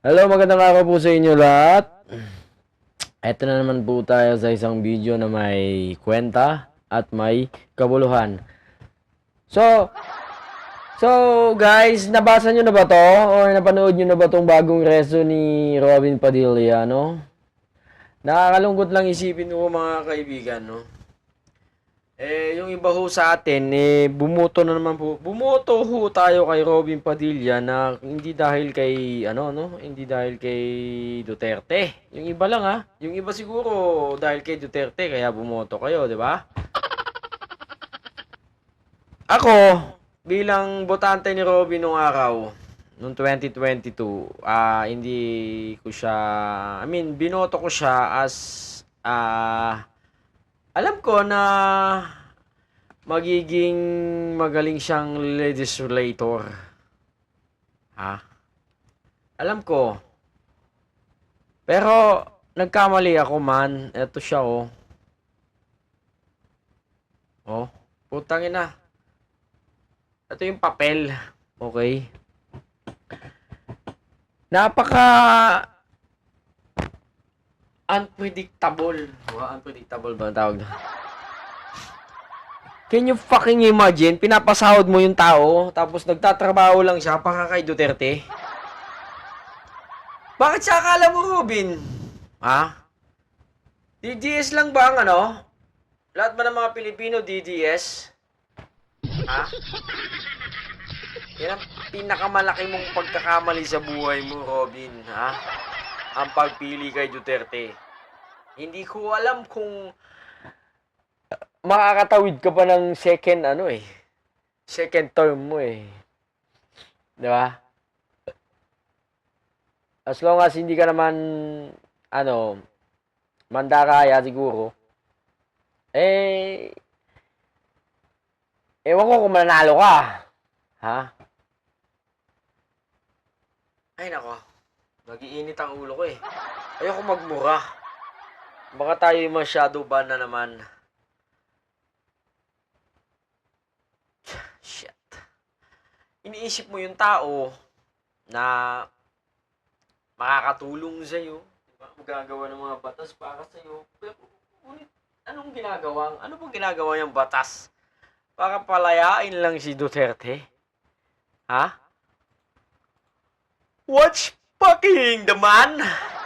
Hello, magandang araw po sa inyo lahat. Ito na naman po tayo sa isang video na may kwenta at may kabuluhan. So, so guys, nabasa nyo na ba to? Or napanood nyo na ba tong bagong reso ni Robin Padilla, no? Nakakalungkot lang isipin ko mga kaibigan, no? Eh, yung iba ho sa atin, eh, bumoto na naman po. Bumoto ho tayo kay Robin Padilla na hindi dahil kay, ano, no? Hindi dahil kay Duterte. Yung iba lang, ha? Yung iba siguro dahil kay Duterte, kaya bumoto kayo, di ba? Ako, bilang botante ni Robin nung araw, nung 2022, ah, hindi ko siya, I mean, binoto ko siya as, ah, alam ko na magiging magaling siyang legislator. Ha? Alam ko. Pero nagkamali ako man. Ito siya oh. Oh, putang ina. Ito yung papel. Okay. Napaka unpredictable. Wow, unpredictable ba ang tawag na? Can you fucking imagine? Pinapasahod mo yung tao, tapos nagtatrabaho lang siya para kay Duterte? Bakit siya akala mo, Robin? Ha? DDS lang ba ang ano? Lahat ba ng mga Pilipino DDS? Ha? Yan ang pinakamalaki mong pagkakamali sa buhay mo, Robin, ha? Ang pagpili kay Duterte. Hindi ko alam kung makakatawid ka pa ng second ano eh. Second term mo eh. 'Di ba? As long as hindi ka naman ano mandaraya siguro. Eh Ewan ko kung mananalo ka. Ha? Ay nako. Nagiinit ang ulo ko eh. Ayoko magmura. Baka tayo yung masyado ban na naman. Shit. Iniisip mo yung tao na makakatulong sa'yo. Diba? Magagawa ng mga batas para sa'yo. Pero, anong ginagawa? Ano pong ginagawa yung batas? Para palayain lang si Duterte? Ha? What's fucking the man?